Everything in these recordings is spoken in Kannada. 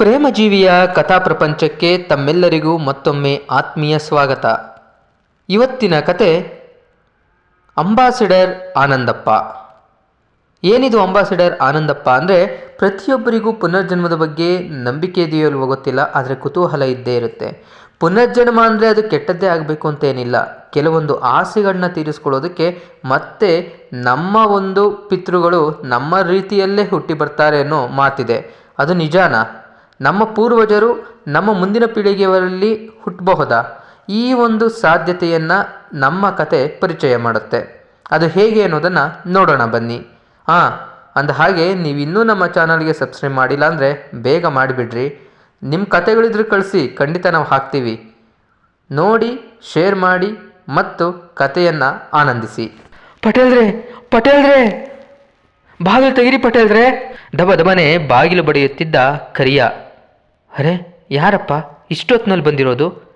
ಪ್ರೇಮಜೀವಿಯ ಕಥಾ ಪ್ರಪಂಚಕ್ಕೆ ತಮ್ಮೆಲ್ಲರಿಗೂ ಮತ್ತೊಮ್ಮೆ ಆತ್ಮೀಯ ಸ್ವಾಗತ. ಇವತ್ತಿನ ಕತೆ, ಅಂಬಾಸಿಡರ್ ಆನಂದಪ್ಪ. ಏನಿದು ಅಂಬಾಸಿಡರ್ ಆನಂದಪ್ಪ ಅಂದರೆ, ಪ್ರತಿಯೊಬ್ಬರಿಗೂ ಪುನರ್ಜನ್ಮದ ಬಗ್ಗೆ ನಂಬಿಕೆ ಇದೆಯೋ ಗೊತ್ತಿಲ್ಲ, ಆದರೆ ಕುತೂಹಲ ಇದ್ದೇ ಇರುತ್ತೆ. ಪುನರ್ಜನ್ಮ ಅಂದರೆ ಅದು ಕೆಟ್ಟದ್ದೇ ಆಗಬೇಕು ಅಂತೇನಿಲ್ಲ. ಕೆಲವೊಂದು ಆಸೆಗಳನ್ನ ತೀರಿಸ್ಕೊಳ್ಳೋದಕ್ಕೆ ಮತ್ತೆ ನಮ್ಮ ಒಂದು ಪಿತೃಗಳು ನಮ್ಮ ರೀತಿಯಲ್ಲೇ ಹುಟ್ಟಿ ಬರ್ತಾರೆ ಅನ್ನೋ ಮಾತಿದೆ. ಅದು ನಿಜಾನಾ? ನಮ್ಮ ಪೂರ್ವಜರು ನಮ್ಮ ಮುಂದಿನ ಪೀಳಿಗೆಯವರಲ್ಲಿ ಹುಟ್ಟಬಹುದಾ? ಈ ಒಂದು ಸಾಧ್ಯತೆಯನ್ನು ನಮ್ಮ ಕತೆ ಪರಿಚಯ ಮಾಡುತ್ತೆ. ಅದು ಹೇಗೆ ಅನ್ನೋದನ್ನು ನೋಡೋಣ ಬನ್ನಿ. ಹಾಂ ಅಂದ ಹಾಗೆ ನೀವು ಇನ್ನೂ ನಮ್ಮ ಚಾನಲ್ಗೆ ಸಬ್ಸ್ಕ್ರೈಬ್ ಮಾಡಿಲ್ಲ ಅಂದರೆ ಬೇಗ ಮಾಡಿಬಿಡ್ರಿ. ನಿಮ್ಮ ಕತೆಗಳಿದ್ರೆ ಕಳಿಸಿ, ಖಂಡಿತ ನಾವು ಹಾಕ್ತೀವಿ. ನೋಡಿ, ಶೇರ್ ಮಾಡಿ ಮತ್ತು ಕತೆಯನ್ನು ಆನಂದಿಸಿ. ಪಟೇಲ್ರೆ ಪಟೇಲ್ರೆ! ಬಾಗಿಲು ತೆಗಿರಿ ಪಟೇಲ್ರೆ! ದಬ ದಬನೆ ಬಾಗಿಲು ಬಡಿಯುತ್ತಿದ್ದ ಕರಿಯ. ಅರೆ, ಯಾರಪ್ಪ? ಇಷ್ಟೊತ್ತಿನಲ್ಲಿ ಬಂದಿರೋದು?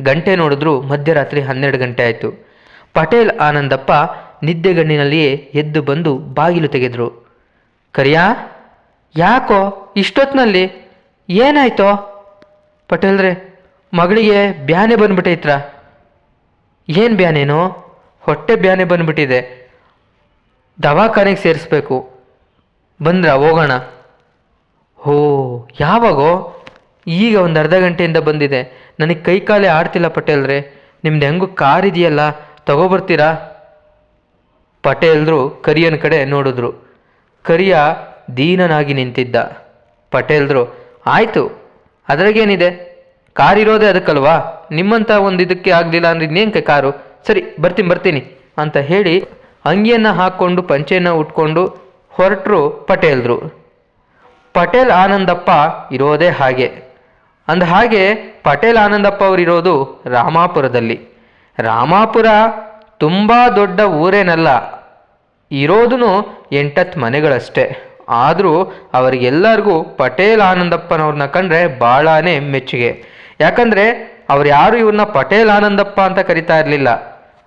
ಗಂಟೆ ನೋಡಿದ್ರು ಮಧ್ಯರಾತ್ರಿ ಹನ್ನೆರಡು ಗಂಟೆ ಆಯಿತು. ಪಟೇಲ್ ಆನಂದಪ್ಪ ನಿದ್ದೆಗಣ್ಣಿನಲ್ಲಿಯೇ ಎದ್ದು ಬಂದು ಬಾಗಿಲು ತೆಗೆದ್ರು. ಕರಿಯಾ, ಯಾಕೋ? ಇಷ್ಟೊತ್ತಿನಲ್ಲಿ ಏನಾಯ್ತೋ? ಪಟೇಲ್ರೆ, ಮಗಳಿಗೆ ಬ್ಯಾನೆ ಬಂದ್ಬಿಟ್ಟೈತ್ರ. ಏನು ಬ್ಯಾನೇನೋ? ಹೊಟ್ಟೆ ಬ್ಯಾನೆ ಬಂದ್ಬಿಟ್ಟಿದೆ. ದವಾಖಾನೆಗೆ ಸೇರಿಸ್ಬೇಕು. ಬಂದ್ರ, ಹೋಗೋಣ. ಹೋ, ಯಾವಾಗೋ? ಈಗ ಒಂದು ಅರ್ಧ ಗಂಟೆಯಿಂದ ಬಂದಿದೆ. ನನಗೆ ಕೈ ಕಾಲೇ ಆಡ್ತಿಲ್ಲ ಪಟೇಲ್ರೆ. ನಿಮ್ದು ಹೆಂಗೂ ಕಾರ್ ಇದೆಯಲ್ಲ, ತಗೋಬರ್ತೀರಾ? ಪಟೇಲ್ರು ಕರಿಯನ ಕಡೆ ನೋಡಿದ್ರು. ಕರಿಯ ದೀನನಾಗಿ ನಿಂತಿದ್ದ. ಪಟೇಲ್ರು, ಆಯಿತು, ಅದ್ರಾಗೇನಿದೆ? ಕಾರ್ ಇರೋದೇ ಅದಕ್ಕಲ್ವಾ? ನಿಮ್ಮಂಥ ಒಂದು ಇದಕ್ಕೆ ಆಗಲಿಲ್ಲ ಅಂದ್ರೆ ಇನ್ನೇನು ಕಾರು? ಸರಿ, ಬರ್ತೀನಿ ಬರ್ತೀನಿ, ಅಂತ ಹೇಳಿ ಅಂಗಿಯನ್ನು ಹಾಕ್ಕೊಂಡು, ಪಂಚೆಯನ್ನು ಉಟ್ಕೊಂಡು ಹೊರಟರು ಪಟೇಲ್ರು. ಪಟೇಲ್ ಆನಂದಪ್ಪ ಇರೋದೇ ಹಾಗೆ. ಅಂದ ಹಾಗೆ ಪಟೇಲ್ ಆನಂದಪ್ಪ ಅವರಿರೋದು ರಾಮಾಪುರದಲ್ಲಿ. ರಾಮಾಪುರ ತುಂಬ ದೊಡ್ಡ ಊರೇನಲ್ಲ ಇರೋದೂ ಎಂಟತ್ತು ಮನೆಗಳಷ್ಟೇ. ಆದರೂ ಅವರಿಗೆಲ್ಲರಿಗೂ ಪಟೇಲ್ ಆನಂದಪ್ಪನವ್ರನ್ನ ಕಂಡ್ರೆ ಭಾಳಾನೇ ಮೆಚ್ಚುಗೆ. ಯಾಕಂದರೆ ಅವ್ರು ಯಾರು ಇವ್ರನ್ನ ಪಟೇಲ್ ಆನಂದಪ್ಪ ಅಂತ ಕರಿತಾ ಇರಲಿಲ್ಲ.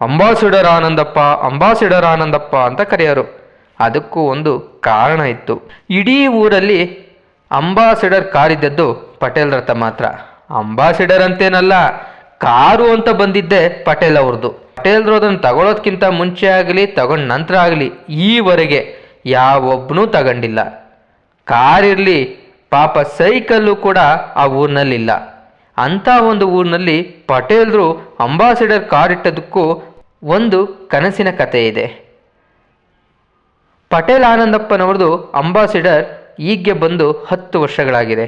ಅಂಬಾಸಿಡರ್ ಆನಂದಪ್ಪ ಅಂಬಾಸಿಡರ್ ಆನಂದಪ್ಪ ಅಂತ ಕರೆಯೋರು. ಅದಕ್ಕೂ ಒಂದು ಕಾರಣ ಇತ್ತು. ಇಡೀ ಊರಲ್ಲಿ ಅಂಬಾಸಿಡರ್ ಕಾರ್ ಇದ್ದದ್ದು ಪಟೇಲ್ ರಥ ಮಾತ್ರ. ಅಂಬಾಸಿಡರ್ ಅಂತೇನಲ್ಲ, ಕಾರು ಅಂತ ಬಂದಿದ್ದೆ ಪಟೇಲ್ ಅವ್ರದ್ದು ಪಟೇಲ್ರು ಅದನ್ನು ತಗೊಳ್ಳೋದ್ಕಿಂತ ಮುಂಚೆ ಆಗಲಿ, ತಗೊಂಡ ನಂತರ ಆಗಲಿ, ಈವರೆಗೆ ಯಾವೊಬ್ಬನೂ ತಗೊಂಡಿಲ್ಲ. ಕಾರ್ ಇರಲಿ ಪಾಪ ಸೈಕಲ್ಲು ಕೂಡ ಆ ಊರಿನಲ್ಲಿಲ್ಲ. ಅಂಥ ಒಂದು ಊರಿನಲ್ಲಿ ಪಟೇಲ್ರು ಅಂಬಾಸಿಡರ್ ಕಾರ್ ಇಟ್ಟದಕ್ಕೂ ಒಂದು ಕನಸಿನ ಕಥೆ ಇದೆ ಪಟೇಲ್ ಆನಂದಪ್ಪನವ್ರದ್ದು ಅಂಬಾಸಿಡರ್ ಈಗ್ಗೆ ಬಂದು ಹತ್ತು ವರ್ಷಗಳಾಗಿದೆ.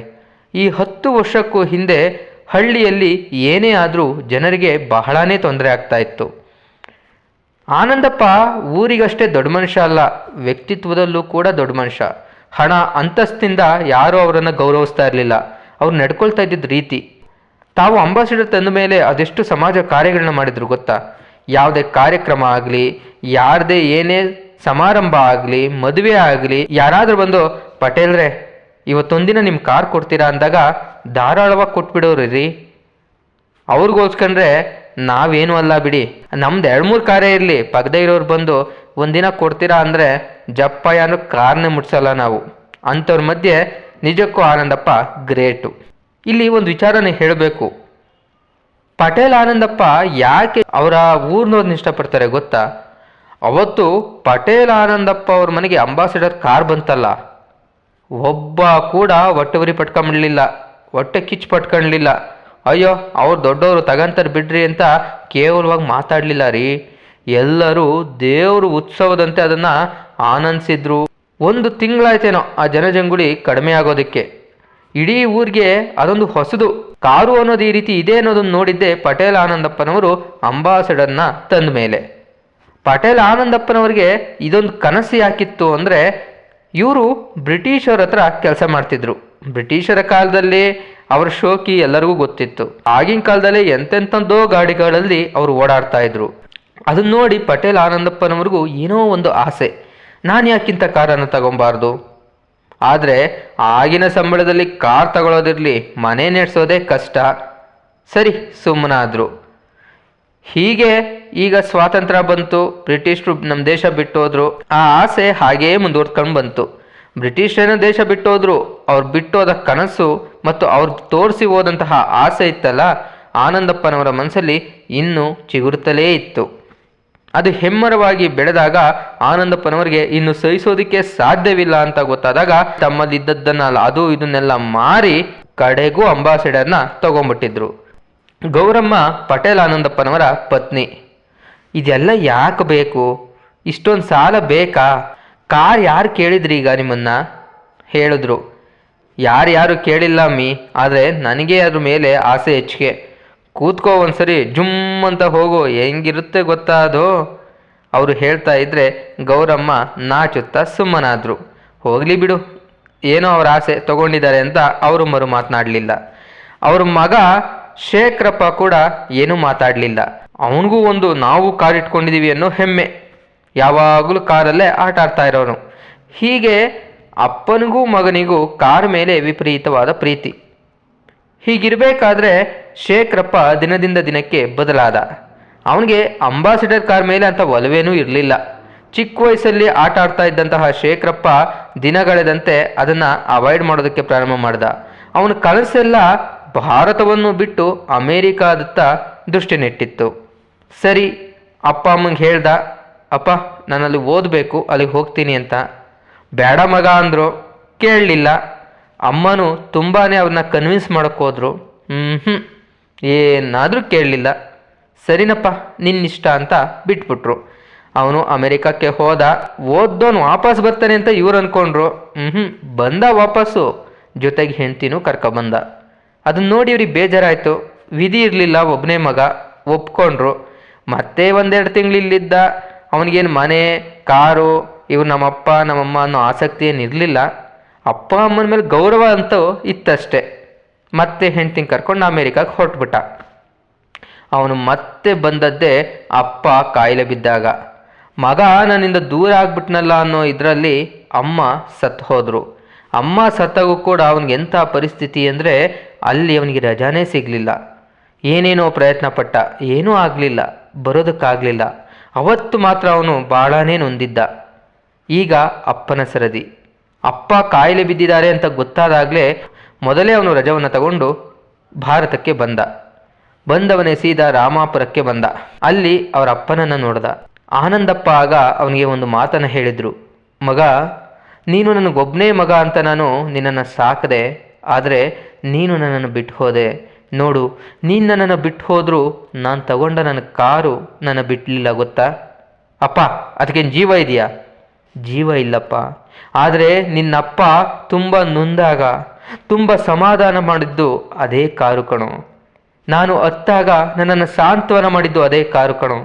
ಈ ಹತ್ತು ವರ್ಷಕ್ಕೂ ಹಿಂದೆ ಹಳ್ಳಿಯಲ್ಲಿ ಏನೇ ಆದರೂ ಜನರಿಗೆ ಬಹಳನೇ ತೊಂದರೆ ಆಗ್ತಾ ಇತ್ತು. ಆನಂದಪ್ಪ ಊರಿಗಷ್ಟೇ ದೊಡ್ಡ ಮನುಷ್ಯ ಅಲ್ಲ, ವ್ಯಕ್ತಿತ್ವದಲ್ಲೂ ಕೂಡ ದೊಡ್ಡ ಮನುಷ್ಯ. ಹಣ ಅಂತಸ್ತಿಂದ ಯಾರೂ ಅವರನ್ನು ಗೌರವಿಸ್ತಾ ಇರಲಿಲ್ಲ. ಅವ್ರು ನಡ್ಕೊಳ್ತಾ ಇದ್ದಿದ್ದ ರೀತಿ. ತಾವು ಅಂಬಾಸಿಡರ್ ತಂದ ಮೇಲೆ ಅದೆಷ್ಟು ಸಮಾಜ ಕಾರ್ಯಗಳನ್ನ ಮಾಡಿದ್ರು ಗೊತ್ತಾ? ಯಾವುದೇ ಕಾರ್ಯಕ್ರಮ ಆಗಲಿ, ಯಾರದೇ ಏನೇ ಸಮಾರಂಭ ಆಗಲಿ, ಮದುವೆ ಆಗಲಿ, ಯಾರಾದರೂ ಬಂದು ಪಟೇಲ್ರೆ, ಇವತ್ತೊಂದಿನ ನಿಮ್ಮ ಕಾರ್ ಕೊಡ್ತೀರಾ ಅಂದಾಗ ಧಾರಾಳವಾಗಿ ಕೊಟ್ಬಿಡೋರು ರೀ ಅವ್ರಿಗೋಸ್ಕಂಡ್ರೆ ನಾವೇನು ಅಲ್ಲ ಬಿಡಿ. ನಮ್ದು ಎರಡು ಮೂರು ಕಾರೇ ಇರಲಿ ಪಕ್ಕದೇ ಇರೋರು ಬಂದು ಒಂದಿನ ಕೊಡ್ತೀರಾ ಅಂದರೆ ಜಪ್ಪ ಯಾರು ಕಾರ್ನೇ ಮುಟ್ಸಲ್ಲ ನಾವು. ಅಂಥವ್ರ ಮಧ್ಯೆ ನಿಜಕ್ಕೂ ಆನಂದಪ್ಪ ಗ್ರೇಟು. ಇಲ್ಲಿ ಒಂದು ವಿಚಾರನೇ ಹೇಳಬೇಕು. ಪಟೇಲ್ ಆನಂದಪ್ಪ ಯಾಕೆ ಅವರ ಊರ್ನವ್ರನ್ನ ಇಷ್ಟಪಡ್ತಾರೆ ಗೊತ್ತಾ? ಅವತ್ತು ಪಟೇಲ್ ಆನಂದಪ್ಪ ಅವ್ರ ಮನೆಗೆ ಅಂಬಾಸಿಡರ್ ಕಾರ್ ಬಂತಲ್ಲ. ಒಬ್ಬ ಕೂಡ ಹೊಟ್ಟೆವರಿ ಪಟ್ಕೊಂಬಿಡ್ಲಿಲ್ಲ ಹೊಟ್ಟೆ ಕಿಚ್ಚು ಪಟ್ಕೊಂಡ್ಲಿಲ್ಲ. ಅಯ್ಯೋ, ಅವ್ರು ದೊಡ್ಡವರು ತಗಂತಾರೆ ಬಿಡ್ರಿ ಅಂತ ಕೇವಲವಾಗಿ ಮಾತಾಡಲಿಲ್ಲ ರೀ. ಎಲ್ಲರೂ ದೇವರು ಉತ್ಸವದಂತೆ ಅದನ್ನು ಆನಂದಿಸಿದ್ರು. ಒಂದು ತಿಂಗಳಾಯ್ತೇನೋ ಆ ಜನಜಂಗುಳಿ ಕಡಿಮೆ ಆಗೋದಕ್ಕೆ. ಇಡೀ ಊರಿಗೆ ಅದೊಂದು ಹೊಸದು. ಕಾರು ಅನ್ನೋದು ಈ ರೀತಿ ಇದೆ ಅನ್ನೋದನ್ನು ನೋಡಿದ್ದೆ ಪಟೇಲ್ ಆನಂದಪ್ಪನವರು ಅಂಬಾಸಡರ್ನ ತಂದ ಮೇಲೆ. ಪಟೇಲ್ ಆನಂದಪ್ಪನವರಿಗೆ ಇದೊಂದು ಕನಸು ಯಾಕಿತ್ತು ಅಂದರೆ ಇವರು ಬ್ರಿಟಿಷರ ಹತ್ರ ಕೆಲಸ ಮಾಡ್ತಿದ್ರು. ಬ್ರಿಟಿಷರ ಕಾಲದಲ್ಲಿ ಅವರ ಶೋಕಿ ಎಲ್ಲರಿಗೂ ಗೊತ್ತಿತ್ತು. ಆಗಿನ ಕಾಲದಲ್ಲಿ ಎಂತೆಂಥದ್ದೋ ಗಾಡಿಗಳಲ್ಲಿ ಅವರು ಓಡಾಡ್ತಾ ಇದ್ರು. ಅದನ್ನ ನೋಡಿ ಪಟೇಲ್ ಆನಂದಪ್ಪನವ್ರಿಗೂ ಏನೋ ಒಂದು ಆಸೆ. ನಾನು ಯಾಕಿಂತ ಕಾರನ್ನು ತಗೊಬಾರ್ದು? ಆದರೆ ಆಗಿನ ಸಂಬಳದಲ್ಲಿ ಕಾರ್ ತಗೊಳ್ಳೋದಿರಲಿ ಮನೆ ನಡೆಸೋದೇ ಕಷ್ಟ. ಸರಿ ಸುಮ್ಮನಾದರು ಹೀಗೆ ಈಗ ಸ್ವಾತಂತ್ರ್ಯ ಬಂತು ಬ್ರಿಟಿಷರು ನಮ್ಮ ದೇಶ ಬಿಟ್ಟೋದ್ರು. ಆ ಆಸೆ ಹಾಗೇ ಮುಂದುವರ್ಕೊಂಡು ಬಂತು. ಬ್ರಿಟಿಷರೇನು ದೇಶ ಬಿಟ್ಟೋದ್ರು, ಅವ್ರು ಬಿಟ್ಟೋದ ಕನಸು ಮತ್ತು ಅವ್ರು ತೋರಿಸಿ ಹೋದಂತಹ ಆಸೆ ಇತ್ತಲ್ಲ, ಆನಂದಪ್ಪನವರ ಮನಸ್ಸಲ್ಲಿ ಇನ್ನೂ ಚಿಗುರುತ್ತಲೇ ಇತ್ತು. ಅದು ಹೆಮ್ಮರವಾಗಿ ಬೆಳೆದಾಗ ಆನಂದಪ್ಪನವರಿಗೆ ಇನ್ನು ಸಹಿಸೋದಕ್ಕೆ ಸಾಧ್ಯವಿಲ್ಲ ಅಂತ ಗೊತ್ತಾದಾಗ ತಮ್ಮಲ್ಲಿದ್ದದ್ದನ್ನ ಅದು ಇದನ್ನೆಲ್ಲ ಮಾರಿ ಕಡೆಗೂ ಅಂಬಾಸಿಡರ್ನ ತಗೊಂಡ್ಬಿಟ್ಟಿದ್ರು ಗೌರಮ್ಮ ಪಟೇಲ್ ಆನಂದಪ್ಪನವರ ಪತ್ನಿ. ಇದೆಲ್ಲ ಯಾಕೆ ಬೇಕು? ಇಷ್ಟೊಂದು ಸಾಲ ಬೇಕಾ? ಕಾರ್ ಯಾರು ಕೇಳಿದ್ರಿ ಈಗ ನಿಮ್ಮನ್ನ? ಹೇಳಿದ್ರು. ಯಾರ್ಯಾರು ಕೇಳಿಲ್ಲ ಅಮ್ಮಿ ಆದರೆ ನನಗೆ ಅದ್ರ ಮೇಲೆ ಆಸೆ ಹೆಚ್ಚಿಗೆ. ಕೂತ್ಕೋ ಒಂದ್ಸರಿ, ಜುಮ್ ಅಂತ ಹೋಗು, ಹೆಂಗಿರುತ್ತೆ ಗೊತ್ತಾ ಅದು? ಅವರು ಹೇಳ್ತಾ ಇದ್ರೆ ಗೌರಮ್ಮ ನಾಚುತ್ತಾ ಸುಮ್ಮನಾದ್ರು. ಹೋಗ್ಲಿ ಬಿಡು. ಏನೋ ಅವ್ರ ಆಸೆ ತಗೊಂಡಿದ್ದಾರೆ ಅಂತ ಅವರು ಮರು ಮಾತನಾಡಲಿಲ್ಲ. ಅವ್ರ ಮಗ ಶೇಖರಪ್ಪ ಕೂಡ ಏನೂ ಮಾತಾಡಲಿಲ್ಲ. ಅವನಿಗೂ ಒಂದು ನಾವು ಕಾರ್ ಇಟ್ಕೊಂಡಿದ್ದೀವಿ ಅನ್ನೋ ಹೆಮ್ಮೆ. ಯಾವಾಗಲೂ ಕಾರಲ್ಲೇ ಆಟ ಆಡ್ತಾ ಇರೋನು. ಹೀಗೆ ಅಪ್ಪನಿಗೂ ಮಗನಿಗೂ ಕಾರ್ ಮೇಲೆ ವಿಪರೀತವಾದ ಪ್ರೀತಿ. ಹೀಗಿರಬೇಕಾದ್ರೆ ಶೇಖರಪ್ಪ ದಿನದಿಂದ ದಿನಕ್ಕೆ ಬದಲಾದ. ಅವನಿಗೆ ಅಂಬಾಸಿಡರ್ ಕಾರ್ ಮೇಲೆ ಅಂತ ಒಲವೇನೂ ಇರಲಿಲ್ಲ. ಚಿಕ್ಕ ವಯಸ್ಸಲ್ಲಿ ಆಟ ಆಡ್ತಾ ಇದ್ದಂತಹ ಶೇಖರಪ್ಪ ದಿನಗಳೆದಂತೆ ಅದನ್ನು ಅವಾಯ್ಡ್ ಮಾಡೋದಕ್ಕೆ ಪ್ರಾರಂಭ ಮಾಡ್ದ. ಅವನ ಕನಸೆಲ್ಲ ಭಾರತವನ್ನು ಬಿಟ್ಟು ಅಮೇರಿಕಾದತ್ತ ದೃಷ್ಟಿ ನೆಟ್ಟಿತ್ತು ಸರಿ, ಅಪ್ಪ ಅಮ್ಮಂಗೆ ಹೇಳ್ದ, ಅಪ್ಪ ನಾನಲ್ಲಿ ಓದಬೇಕು, ಅಲ್ಲಿಗೆ ಹೋಗ್ತೀನಿ ಅಂತ. ಬೇಡ ಮಗ, ಅಂದರು. ಕೇಳಲಿಲ್ಲ. ಅಮ್ಮನೂ ತುಂಬಾ ಅವ್ರನ್ನ ಕನ್ವಿನ್ಸ್ ಮಾಡೋಕ್ಕೋದ್ರು ಹ್ಞೂ ಹ್ಞೂ ಏನಾದರೂ ಕೇಳಲಿಲ್ಲ. ಸರಿನಪ್ಪ, ನಿನ್ನಿಷ್ಟ ಅಂತ ಬಿಟ್ಬಿಟ್ರು. ಅವನು ಅಮೆರಿಕಕ್ಕೆ ಹೋದ, ಓದ್ದೋನು ವಾಪಸ್ ಬರ್ತಾನೆ ಅಂತ ಇವ್ರು ಅಂದ್ಕೊಂಡ್ರು ಹ್ಞೂ ಬಂದ ವಾಪಸ್ಸು. ಜೊತೆಗೆ ಹೆಂಡ್ತಿನೂ ಕರ್ಕೊಬಂದ ಅದನ್ನ ನೋಡಿ ಇವ್ರಿಗೆ ಬೇಜಾರಾಯಿತು. ವಿಧಿ ಇರಲಿಲ್ಲ ಒಬ್ಬನೇ ಮಗ ಒಪ್ಕೊಂಡ್ರು. ಮತ್ತೆ ಒಂದೆರಡು ತಿಂಗಳು ಇಲ್ಲಿದ್ದ. ಅವನಿಗೇನು ಮನೆ, ಕಾರು, ಇವ್ರು ನಮ್ಮಪ್ಪ, ನಮ್ಮಮ್ಮ ಅನ್ನೋ ಆಸಕ್ತಿ ಏನು ಇರಲಿಲ್ಲ. ಅಪ್ಪ ಅಮ್ಮನ ಮೇಲೆ ಗೌರವ ಅಂತೂ ಇತ್ತಷ್ಟೆ. ಮತ್ತೆ ಹೆಂಡ್ತಿನ ಕರ್ಕೊಂಡು ಅಮೇರಿಕಾಗೆ ಹೊರಟ್ಬಿಟ್ಟ. ಅವನು ಮತ್ತೆ ಬಂದದ್ದೇ ಅಪ್ಪ ಕಾಯಿಲೆ ಬಿದ್ದಾಗ. ಮಗ ನನ್ನಿಂದ ದೂರ ಆಗ್ಬಿಟ್ನಲ್ಲ ಅನ್ನೋ ಇದರಲ್ಲಿ ಅಮ್ಮ ಸತ್ತು ಹೋದರು. ಅಮ್ಮ ಸತ್ತಾಗೂ ಕೂಡ ಅವನಿಗೆ ಎಂಥ ಪರಿಸ್ಥಿತಿ ಅಂದರೆ ಅಲ್ಲಿ ಅವನಿಗೆ ರಜಾನೇ ಸಿಗಲಿಲ್ಲ. ಏನೇನೋ ಪ್ರಯತ್ನ ಪಟ್ಟ ಏನೂ ಆಗಲಿಲ್ಲ, ಬರೋದಕ್ಕಾಗಲಿಲ್ಲ. ಅವತ್ತು ಮಾತ್ರ ಅವನು ಭಾಳನೇ ನೊಂದಿದ್ದ. ಈಗ ಅಪ್ಪನ ಸರದಿ. ಅಪ್ಪ ಕಾಯಿಲೆ ಬಿದ್ದಿದ್ದಾರೆ ಅಂತ ಗೊತ್ತಾದಾಗಲೇ ಮೊದಲೇ ಅವನು ರಜವನ್ನು ತಗೊಂಡು ಭಾರತಕ್ಕೆ ಬಂದ. ಬಂದವನೇ ಸೀದಾ ರಾಮಾಪುರಕ್ಕೆ ಬಂದ. ಅಲ್ಲಿ ಅವರ ಅಪ್ಪನನ್ನು ನೋಡ್ದ. ಆನಂದಪ್ಪ ಆಗ ಅವನಿಗೆ ಒಂದು ಮಾತನ್ನು ಹೇಳಿದರು. ಮಗ, ನೀನು ನನಗೊಬ್ಬನೇ ಮಗ ಅಂತ ನಾನು ನಿನ್ನನ್ನು ಸಾಕದೆ ಆದರೆ ನೀನು ನನ್ನನ್ನು ಬಿಟ್ಟು ಹೋದೆ ನೋಡು, ನೀನು ನನ್ನನ್ನು ಬಿಟ್ಟು ಹೋದರೂ ನಾನು ತಗೊಂಡ ನನ್ನ ಕಾರು ನನ್ನ ಬಿಟ್ಟಲಿಲ್ಲ ಗೊತ್ತಾ? ಅಪ್ಪ, ಅದಕ್ಕೇನು ಜೀವ ಇದೆಯಾ? ಜೀವ ಇಲ್ಲಪ್ಪ. ಆದರೆ ನಿನ್ನಪ್ಪ ತುಂಬ ನೊಂದಾಗ, ತುಂಬ ಸಮಾಧಾನ ಮಾಡಿದ್ದು ಅದೇ ಕಾರು ಕಣು. ನಾನು ಅತ್ತಾಗ ನನ್ನನ್ನು ಸಾಂತ್ವನ ಮಾಡಿದ್ದು ಅದೇ ಕಾರು ಕಣು.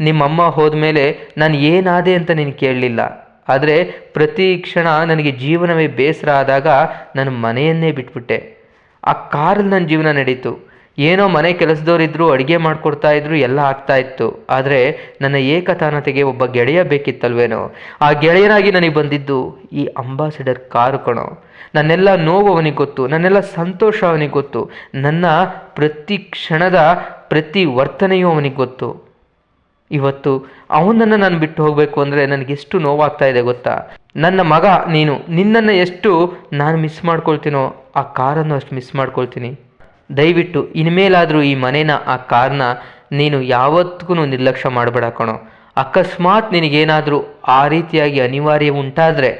ನಿಮ್ಮಮ್ಮ ಹೋದ್ಮೇಲೆ ನಾನು ಏನಾದೆ ಅಂತ ನೀನು ಕೇಳಲಿಲ್ಲ. ಆದರೆ ಪ್ರತಿ ಕ್ಷಣ ನನಗೆ ಜೀವನವೇ ಬೇಸರ ಆದಾಗ ನಾನು ಮನೆಯನ್ನೇ ಬಿಟ್ಬಿಟ್ಟೆ. ಆ ಕಾರಲ್ಲಿ ನನ್ನ ಜೀವನ ನಡೀತು. ಏನೋ ಮನೆ ಕೆಲಸದವರಿದ್ದರು ಅಡುಗೆ ಮಾಡಿಕೊಡ್ತಾ ಇದ್ರು, ಎಲ್ಲ ಆಗ್ತಾ ಇತ್ತು. ಆದರೆ ನನ್ನ ಏಕತಾನತೆಗೆ ಒಬ್ಬ ಗೆಳೆಯ ಬೇಕಿತ್ತಲ್ವೇನೋ? ಆ ಗೆಳೆಯನಾಗಿ ನನಗೆ ಬಂದಿದ್ದು ಈ ಅಂಬಾಸಿಡರ್ ಕಾರು ಕಣೋ. ನನ್ನೆಲ್ಲ ನೋವು ಅವನಿಗೆ ಗೊತ್ತು, ನನ್ನೆಲ್ಲ ಸಂತೋಷ ಅವನಿಗೆ ಗೊತ್ತು. ನನ್ನ ಪ್ರತಿ ಕ್ಷಣದ ಪ್ರತಿ ವರ್ತನೆಯೂ ಅವನಿಗೆ ಗೊತ್ತು. ಇವತ್ತು ಅವನನ್ನು ನಾನು ಬಿಟ್ಟು ಹೋಗಬೇಕು ಅಂದರೆ ನನಗೆಷ್ಟು ನೋವಾಗ್ತಾ ಇದೆ ಗೊತ್ತಾ? ನನ್ನ ಮಗ ನೀನು, ನಿನ್ನನ್ನು ಎಷ್ಟು ನಾನು ಮಿಸ್ ಮಾಡ್ಕೊಳ್ತೀನೋ ಆ ಕಾರನ್ನು ಅಷ್ಟು ಮಿಸ್ ಮಾಡ್ಕೊಳ್ತೀನಿ. ದಯವಿಟ್ಟು ಇನ್ಮೇಲಾದರೂ ಈ ಮನೇನ, ಆ ಕಾರನ್ನ ನೀನು ಯಾವತ್ತಿಗೂ ನಿರ್ಲಕ್ಷ್ಯ ಮಾಡಬೇಡ ಕಣೋ. ಅಕಸ್ಮಾತ್ ನಿನಗೇನಾದರೂ ಆ ರೀತಿಯಾಗಿ ಅನಿವಾರ್ಯ ಉಂಟಾದರೆ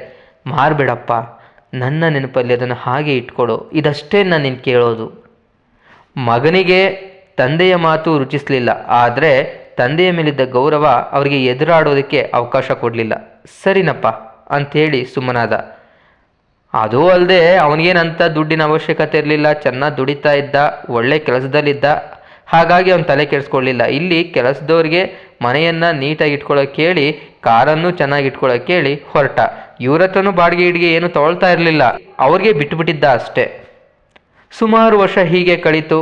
ಮಾರಬೇಡಪ್ಪ. ನನ್ನ ನೆನಪಲ್ಲಿ ಅದನ್ನು ಹಾಗೆ ಇಟ್ಕೊಡು. ಇದಷ್ಟೇ ನಾನು ನಿನ್ನ ಕೇಳೋದು. ಮಗನಿಗೆ ತಂದೆಯ ಮಾತು ರುಚಿಸಲಿಲ್ಲ. ಆದರೆ ತಂದೆಯ ಮೇಲಿದ್ದ ಗೌರವ ಅವರಿಗೆ ಎದುರಾಡೋದಕ್ಕೆ ಅವಕಾಶ ಕೊಡಲಿಲ್ಲ. ಸರಿನಪ್ಪ, ಅಂಥೇಳಿ ಸುಮ್ಮನಾದ. ಅದೂ ಅಲ್ಲದೆ ಅವನಿಗೇನಂತ ದುಡ್ಡಿನ ಅವಶ್ಯಕತೆ ಇರಲಿಲ್ಲ, ಚೆನ್ನಾಗಿ ದುಡಿತಾ ಇದ್ದ, ಒಳ್ಳೆ ಕೆಲಸದಲ್ಲಿದ್ದ, ಹಾಗಾಗಿ ಅವನು ತಲೆ ಕೆಡಿಸ್ಕೊಳ್ಳಿಲ್ಲ. ಇಲ್ಲಿ ಕೆಲಸದವ್ರಿಗೆ ಮನೆಯನ್ನು ನೀಟಾಗಿ ಇಟ್ಕೊಳ್ಳೋಕೆ ಕೇಳಿ, ಕಾರನ್ನು ಚೆನ್ನಾಗಿ ಇಟ್ಕೊಳ್ಳೋಕೆ ಹೇಳಿ ಹೊರಟ. ಇವ್ರ ಹತ್ರನೂ ಬಾಡಿಗೆ ಇಡಿಗೆ ಏನು ತೊಗೊಳ್ತಾ ಇರಲಿಲ್ಲ. ಅವ್ರಿಗೆ ಬಿಟ್ಟುಬಿಟ್ಟಿದ್ದ ಅಷ್ಟೇ. ಸುಮಾರು ವರ್ಷ ಹೀಗೆ ಕಳೀತು.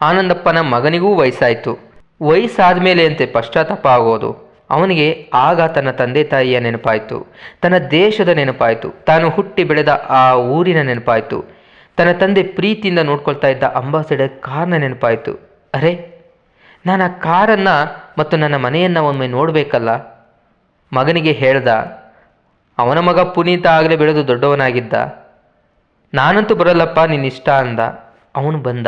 ಆನಂದಪ್ಪನ ಮಗನಿಗೂ ವಯಸ್ಸಾಯಿತು. ವಯಸ್ಸಾದ ಮೇಲೆ ಅಂತೆ ಪಶ್ಚಾತ್ತಾಪ ಆಗೋದು. ಅವನಿಗೆ ಆಗ ತನ್ನ ತಂದೆ ತಾಯಿಯ ನೆನಪಾಯಿತು. ತನ್ನ ದೇಶದ ನೆನಪಾಯಿತು. ತಾನು ಹುಟ್ಟಿ ಬೆಳೆದ ಆ ಊರಿನ ನೆನಪಾಯಿತು. ತನ್ನ ತಂದೆ ಪ್ರೀತಿಯಿಂದ ನೋಡ್ಕೊಳ್ತಾ ಇದ್ದ ಅಂಬಾಸಿಡರ್ ಕಾರ್ನ ನೆನಪಾಯಿತು. ಅರೆ, ನಾನು ಆ ಕಾರನ್ನು ಮತ್ತು ನನ್ನ ಮನೆಯನ್ನು ಒಮ್ಮೆ ನೋಡಬೇಕಲ್ಲ? ಮಗನಿಗೆ ಹೇಳ್ದ, ಅವನ ಮಗ ಪುನೀತ ಆಗಲೇ ಬೆಳೆದು ದೊಡ್ಡವನಾಗಿದ್ದ. ನಾನಂತೂ ಬರಲ್ಲಪ್ಪ ನಿನ್ನ ಇಷ್ಟ ಅಂದ. ಅವನು ಬಂದ.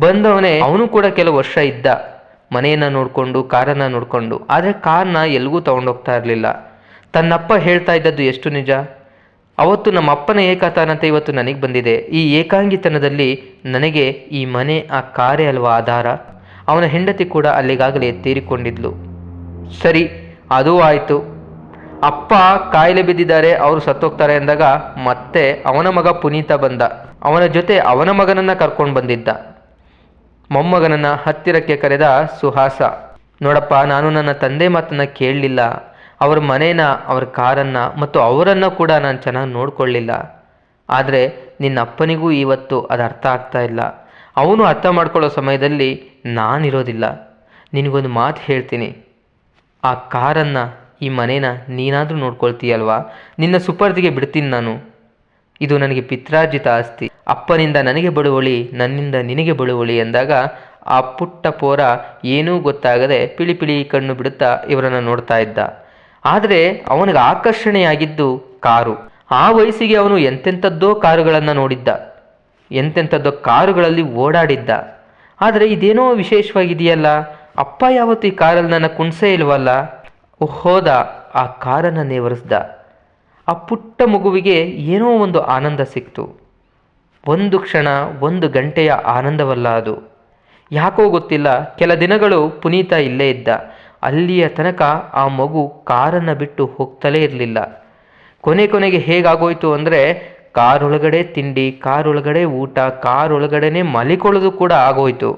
ಬಂದವನೇ ಅವನು ಕೂಡ ಕೆಲವು ವರ್ಷ ಇದ್ದ. ಮನೆಯನ್ನು ನೋಡಿಕೊಂಡು, ಕಾರನ್ನು ನೋಡಿಕೊಂಡು. ಆದರೆ ಕಾರ್ನ ಎಲ್ಲಿಗೂ ತಗೊಂಡೋಗ್ತಾ ಇರಲಿಲ್ಲ. ತನ್ನಪ್ಪ ಹೇಳ್ತಾ ಇದ್ದದ್ದು ಎಷ್ಟು ನಿಜ? ಅವತ್ತು ನಮ್ಮ ಅಪ್ಪನ ಏಕಾತಾನತೆ ಇವತ್ತು ನನಗೆ ಬಂದಿದೆ. ಈ ಏಕಾಂಗಿತನದಲ್ಲಿ ನನಗೆ ಈ ಮನೆ, ಆ ಕಾರೇ ಅಲ್ವಾ ಆಧಾರ? ಅವನ ಹೆಂಡತಿ ಕೂಡ ಅಲ್ಲಿಗಾಗಲೇ ತೀರಿಕೊಂಡಿದ್ಲು. ಸರಿ, ಅದೂ ಆಯಿತು. ಅಪ್ಪ ಕಾಯಿಲೆ ಬಿದ್ದಿದ್ದಾರೆ, ಅವರು ಸತ್ತೋಗ್ತಾರೆ ಅಂದಾಗ ಮತ್ತೆ ಅವನ ಮಗ ಪುನೀತ ಬಂದ. ಅವನ ಜೊತೆ ಅವನ ಮಗನನ್ನ ಕರ್ಕೊಂಡು ಬಂದಿದ್ದ. ಮೊಮ್ಮಗನನ್ನ ಹತ್ತಿರಕ್ಕೆ ಕರೆದ ಸುಹಾಸ, ನೋಡಪ್ಪ, ನಾನು ನನ್ನ ತಂದೆ ಮಾತನ್ನ ಕೇಳಲಿಲ್ಲ. ಅವ್ರ ಮನೇನ, ಅವ್ರ ಕಾರನ್ನ ಮತ್ತು ಅವರನ್ನು ಕೂಡ ನಾನು ಚೆನ್ನಾಗಿ ನೋಡ್ಕೊಳ್ಳಿಲ್ಲ. ಆದರೆ ನಿನ್ನ ಅಪ್ಪನಿಗೂ ಇವತ್ತು ಅದು ಅರ್ಥ ಆಗ್ತಾ ಇಲ್ಲ. ಅವನು ಅರ್ಥ ಮಾಡ್ಕೊಳ್ಳೋ ಸಮಯದಲ್ಲಿ ನಾನಿರೋದಿಲ್ಲ ನಿನಗೊಂದು ಮಾತು ಹೇಳ್ತೀನಿ. ಆ ಕಾರನ್ನು, ಈ ಮನೇನ ನೀನಾದರೂ ನೋಡ್ಕೊಳ್ತೀಯಲ್ವಾ? ನಿನ್ನ ಸುಪರ್ದಿಗೆ ಬಿಡ್ತೀನಿ ನಾನು. ಇದು ನನಗೆ ಪಿತ್ರಾರ್ಜಿತ ಆಸ್ತಿ. ಅಪ್ಪನಿಂದ ನನಗೆ ಬಳುವಳಿ, ನನ್ನಿಂದ ನಿನಗೆ ಬಳುವಳಿ ಎಂದಾಗ ಆ ಪುಟ್ಟ ಪೋರ ಏನೂ ಗೊತ್ತಾಗದೆ ಪಿಳಿ ಪಿಳಿ ಕಣ್ಣು ಬಿಡುತ್ತಾ ಇವರನ್ನು ನೋಡ್ತಾ ಇದ್ದ. ಆದರೆ ಅವನಿಗೆ ಆಕರ್ಷಣೆಯಾಗಿದ್ದು ಕಾರು. ಆ ವಯಸ್ಸಿಗೆ ಅವನು ಎಂತೆಂಥದ್ದೋ ಕಾರುಗಳನ್ನು ನೋಡಿದ್ದ. ಎಂತೆಂಥದ್ದೋ ಕಾರುಗಳಲ್ಲಿ ಓಡಾಡಿದ್ದ. ಆದರೆ ಇದೇನೋ ವಿಶೇಷವಾಗಿದೆಯಲ್ಲ? ಅಪ್ಪ ಯಾವತ್ತು ಈ ಕಾರಲ್ಲಿ ನನ್ನ ಕುಣ್ಸೇ ಇಲ್ವಲ್ಲ? ಹೋದ. ಆ ಕಾರನ್ನು ನೇವರಿಸ್ದ ಆ ಪುಟ್ಟ ಮಗುವಿಗೆ ಏನೋ ಒಂದು ಆನಂದ ಸಿಕ್ತು. ಒಂದು ಕ್ಷಣ, ಒಂದು ಗಂಟೆಯ ಆನಂದವಲ್ಲ ಅದು. ಯಾಕೋ ಗೊತ್ತಿಲ್ಲ, ಕೆಲ ದಿನಗಳು ಪುನೀತ ಇಲ್ಲೇ ಇದ್ದ. ಅಲ್ಲಿಯ ತನಕ ಆ ಮಗು ಕಾರನ್ನು ಬಿಟ್ಟು ಹೋಗ್ತಲೇ ಇರಲಿಲ್ಲ. ಕೊನೆ ಕೊನೆಗೆ ಹೇಗಾಗೋಯ್ತು ಅಂದರೆ, ಕಾರೊಳಗಡೆ ತಿಂಡಿ, ಕಾರೊಳಗಡೆ ಊಟ, ಕಾರೊಳಗಡೆನೆ ಮಲಿಕೊಳ್ಳೋದು ಕೂಡ ಆಗೋಯ್ತು.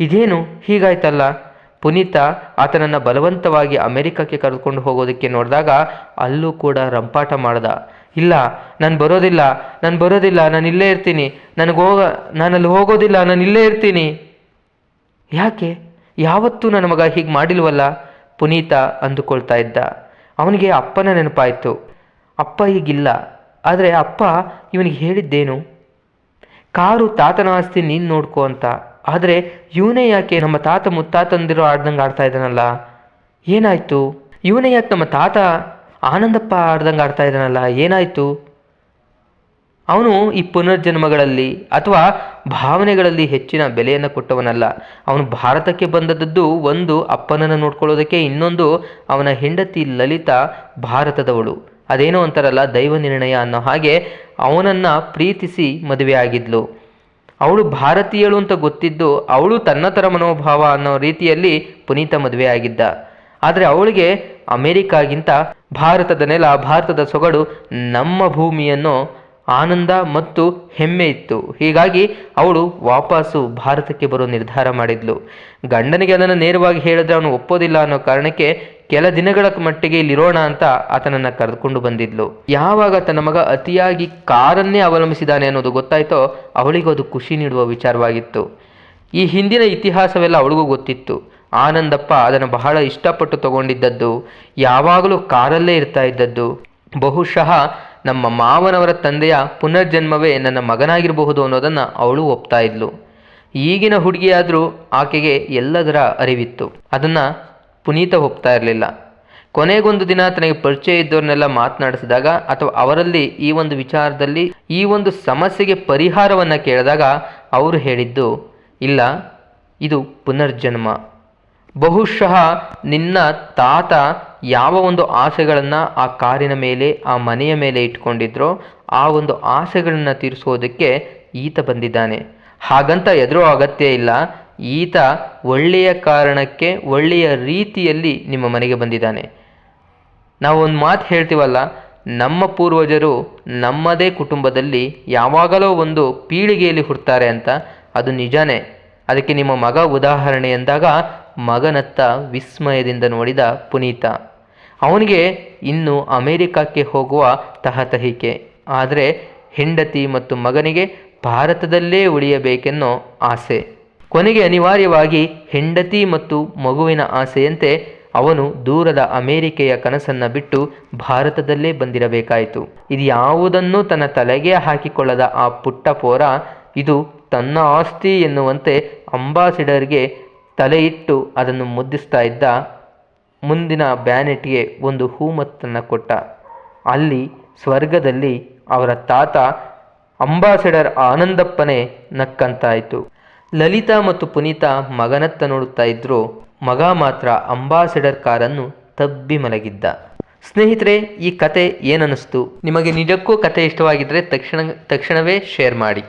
ಇದೇನು ಹೀಗಾಯ್ತಲ್ಲ? ಪುನೀತ ಆತನನ್ನು ಬಲವಂತವಾಗಿ ಅಮೆರಿಕಕ್ಕೆ ಕರೆದುಕೊಂಡು ಹೋಗೋದಕ್ಕೆ ನೋಡಿದಾಗ ಅಲ್ಲೂ ಕೂಡ ರಂಪಾಟ ಮಾಡ್ದ. ಇಲ್ಲ, ನಾನು ಬರೋದಿಲ್ಲ ನಾನು ಬರೋದಿಲ್ಲ, ನಾನು ಇಲ್ಲೇ ಇರ್ತೀನಿ, ನನಗೆ ಹೋಗ, ನಾನಲ್ಲಿ ಹೋಗೋದಿಲ್ಲ, ನಾನು ಇಲ್ಲೇ ಇರ್ತೀನಿ. ಯಾಕೆ? ಯಾವತ್ತೂ ನನ್ನ ಮಗ ಹೀಗೆ ಮಾಡಿಲ್ವಲ್ಲ? ಪುನೀತ ಅಂದುಕೊಳ್ತಾ ಇದ್ದ. ಅವನಿಗೆ ಅಪ್ಪನ ನೆನಪಾಯಿತು. ಅಪ್ಪ ಈಗಿಲ್ಲ ಆದರೆ ಅಪ್ಪ ಇವನಿಗೆ ಹೇಳಿದ್ದೇನು? ಕಾರು ತಾತನ ಆಸ್ತಿ ನೀನು ನೋಡ್ಕೋ ಅಂತ. ಆದರೆ ಇವನೇ ಯಾಕೆ ನಮ್ಮ ತಾತ ಮುತ್ತಾತಂದಿರು ಆಡ್ದಂಗೆ ಆಡ್ತಾ ಇದ್ದಾನಲ್ಲ? ಏನಾಯಿತು? ಇವನೇ ಯಾಕೆ ನಮ್ಮ ತಾತ ಆನಂದಪ್ಪ ಆಡ್ದಂಗೆ ಆಡ್ತಾ ಇದ್ದಾನಲ್ಲ, ಏನಾಯಿತು? ಅವನು ಈ ಪುನರ್ಜನ್ಮಗಳಲ್ಲಿ ಅಥವಾ ಭಾವನೆಗಳಲ್ಲಿ ಹೆಚ್ಚಿನ ಬೆಲೆಯನ್ನು ಕೊಟ್ಟವನಲ್ಲ. ಅವನು ಭಾರತಕ್ಕೆ ಬಂದದ್ದು ಒಂದು ಅಪ್ಪನನ್ನು ನೋಡ್ಕೊಳ್ಳೋದಕ್ಕೆ, ಇನ್ನೊಂದು ಅವನ ಹೆಂಡತಿ ಲಲಿತಾ ಭಾರತದವಳು. ಅದೇನೋ ಅಂತಾರಲ್ಲ ದೈವ ನಿರ್ಣಯ ಅನ್ನೋ ಹಾಗೆ ಅವನನ್ನು ಪ್ರೀತಿಸಿ ಮದುವೆ ಆಗಿದ್ಲು ಅವಳು ಭಾರತೀಯಳು ಅಂತ ಗೊತ್ತಿದ್ದು ಅವಳು ತನ್ನ ಥರ ಮನೋಭಾವ ಅನ್ನೋ ರೀತಿಯಲ್ಲಿ ಪುನೀತ ಮದುವೆ ಆಗಿದ್ದ. ಆದರೆ ಅವಳಿಗೆ ಅಮೆರಿಕಾಗಿಂತ ಭಾರತದ ನೆಲ, ಭಾರತದ ಸೊಗಡು ನಮ್ಮ ಭೂಮಿಯನ್ನು ಆನಂದ ಮತ್ತು ಹೆಮ್ಮೆ ಇತ್ತು. ಹೀಗಾಗಿ ಅವಳು ವಾಪಸ್ಸು ಭಾರತಕ್ಕೆ ಬರೋ ನಿರ್ಧಾರ ಮಾಡಿದ್ಲು. ಗಂಡನಿಗೆ ಅದನ್ನು ನೇರವಾಗಿ ಹೇಳಿದ್ರೆ ಅವನು ಒಪ್ಪೋದಿಲ್ಲ ಅನ್ನೋ ಕಾರಣಕ್ಕೆ ಕೆಲ ದಿನಗಳ ಮಟ್ಟಿಗೆ ಇಲ್ಲಿರೋಣ ಅಂತ ಆತನನ್ನು ಕರೆದುಕೊಂಡು ಬಂದಿದ್ಲು. ಯಾವಾಗ ತನ್ನ ಮಗ ಅತಿಯಾಗಿ ಕಾರನ್ನೇ ಅವಲಂಬಿಸಿದಾನೆ ಅನ್ನೋದು ಗೊತ್ತಾಯ್ತೋ ಅವಳಿಗೂ ಅದು ಖುಷಿ ನೀಡುವ ವಿಚಾರವಾಗಿತ್ತು. ಈ ಹಿಂದಿನ ಇತಿಹಾಸವೆಲ್ಲ ಅವಳಿಗೂ ಗೊತ್ತಿತ್ತು. ಆನಂದಪ್ಪ ಅದನ್ನು ಬಹಳ ಇಷ್ಟಪಟ್ಟು ತಗೊಂಡಿದ್ದದ್ದು, ಯಾವಾಗಲೂ ಕಾರಲ್ಲೇ ಇರ್ತಾ ಇದ್ದದ್ದು. ಬಹುಶಃ ನಮ್ಮ ಮಾವನವರ ತಂದೆಯ ಪುನರ್ಜನ್ಮವೇ ನನ್ನ ಮಗನಾಗಿರಬಹುದು ಅನ್ನೋದನ್ನು ಅವಳು ಒಪ್ತಾ ಇದ್ಲು. ಈಗಿನ ಹುಡುಗಿಯಾದರೂ ಆಕೆಗೆ ಎಲ್ಲದರ ಅರಿವಿತ್ತು. ಅದನ್ನು ಪುನೀತ ಒಪ್ತಾ ಇರಲಿಲ್ಲ. ಕೊನೆಗೊಂದು ದಿನ ತನಗೆ ಪರಿಚಯ ಇದ್ದವ್ರನ್ನೆಲ್ಲ ಮಾತನಾಡಿಸಿದಾಗ ಅಥವಾ ಅವರಲ್ಲಿ ಈ ಒಂದು ವಿಚಾರದಲ್ಲಿ ಈ ಒಂದು ಸಮಸ್ಯೆಗೆ ಪರಿಹಾರವನ್ನು ಕೇಳಿದಾಗ ಅವರು ಹೇಳಿದ್ದು, ಇಲ್ಲ, ಇದು ಪುನರ್ಜನ್ಮ. ಬಹುಶಃ ನಿನ್ನ ತಾತ ಯಾವ ಒಂದು ಆಸೆಗಳನ್ನು ಆ ಕಾರಿನ ಮೇಲೆ, ಆ ಮನೆಯ ಮೇಲೆ ಇಟ್ಕೊಂಡಿದ್ರೋ ಆ ಒಂದು ಆಸೆಗಳನ್ನು ತೀರಿಸೋದಕ್ಕೆ ಈತ ಬಂದಿದ್ದಾನೆ. ಹಾಗಂತ ಎದುರು ಅಗತ್ಯ ಇಲ್ಲ. ಈತ ಒಳ್ಳೆಯ ಕಾರಣಕ್ಕೆ ಒಳ್ಳೆಯ ರೀತಿಯಲ್ಲಿ ನಿಮ್ಮ ಮನೆಗೆ ಬಂದಿದ್ದಾನೆ. ಒಂದು ಮಾತು ಹೇಳ್ತೀವಲ್ಲ, ನಮ್ಮ ಪೂರ್ವಜರು ನಮ್ಮದೇ ಕುಟುಂಬದಲ್ಲಿ ಯಾವಾಗಲೋ ಒಂದು ಪೀಳಿಗೆಯಲ್ಲಿ ಹುಡ್ತಾರೆ ಅಂತ, ಅದು ನಿಜಾನೇ. ಅದಕ್ಕೆ ನಿಮ್ಮ ಮಗ ಉದಾಹರಣೆ ಎಂದಾಗ ಮಗನತ್ತ ವಿಸ್ಮಯದಿಂದ ನೋಡಿದ ಪುನೀತ. ಅವನಿಗೆ ಇನ್ನು ಅಮೇರಿಕಕ್ಕೆ ಹೋಗುವ ತಹತಹಿಕೆ. ಆದರೆ ಹೆಂಡತಿ ಮತ್ತು ಮಗನಿಗೆ ಭಾರತದಲ್ಲೇ ಉಳಿಯಬೇಕೆನ್ನೋ ಆಸೆ. ಕೊನೆಗೆ ಅನಿವಾರ್ಯವಾಗಿ ಹೆಂಡತಿ ಮತ್ತು ಮಗುವಿನ ಆಸೆಯಂತೆ ಅವನು ದೂರದ ಅಮೇರಿಕೆಯ ಕನಸನ್ನು ಬಿಟ್ಟು ಭಾರತದಲ್ಲೇ ಬಂದಿರಬೇಕಾಯಿತು. ಇದು ಯಾವುದನ್ನೂ ತನ್ನ ತಲೆಗೆ ಹಾಕಿಕೊಳ್ಳದ ಆ ಪುಟ್ಟ ಪೋರ, ಇದು ತನ್ನ ಆಸ್ತಿ ಎನ್ನುವಂತೆ ಅಂಬಾಸಿಡರ್ಗೆ ತಲೆ ಅದನ್ನು ಮುದ್ದಿಸ್ತಾ ಇದ್ದ ಮುಂದಿನ ಬ್ಯಾನೆಟ್ಗೆ ಒಂದು ಹೂಮತ್ತನ್ನು ಕೊಟ್ಟ. ಅಲ್ಲಿ, ಸ್ವರ್ಗದಲ್ಲಿ ಅವರ ತಾತ ಅಂಬಾಸಿಡರ್ ಆನಂದಪ್ಪನೇ ನಕ್ಕಂತಾಯಿತು. ಲಲಿತಾ ಮತ್ತು ಪುನೀತಾ ಮಗನತ್ತ ನೋಡುತ್ತಾ ಇದ್ರು ಮಗ ಮಾತ್ರ ಅಂಬಾಸಿಡರ್ ಕಾರನ್ನು ತಬ್ಬಿ ಮಲಗಿದ್ದ. ಸ್ನೇಹಿತರೆ, ಈ ಕತೆ ಏನನ್ನಿಸ್ತು? ನಿಮಗೆ ನಿಜಕ್ಕೂ ಕತೆ ಇಷ್ಟವಾಗಿದ್ದರೆ ತಕ್ಷಣ, ತಕ್ಷಣವೇ ಶೇರ್ ಮಾಡಿ.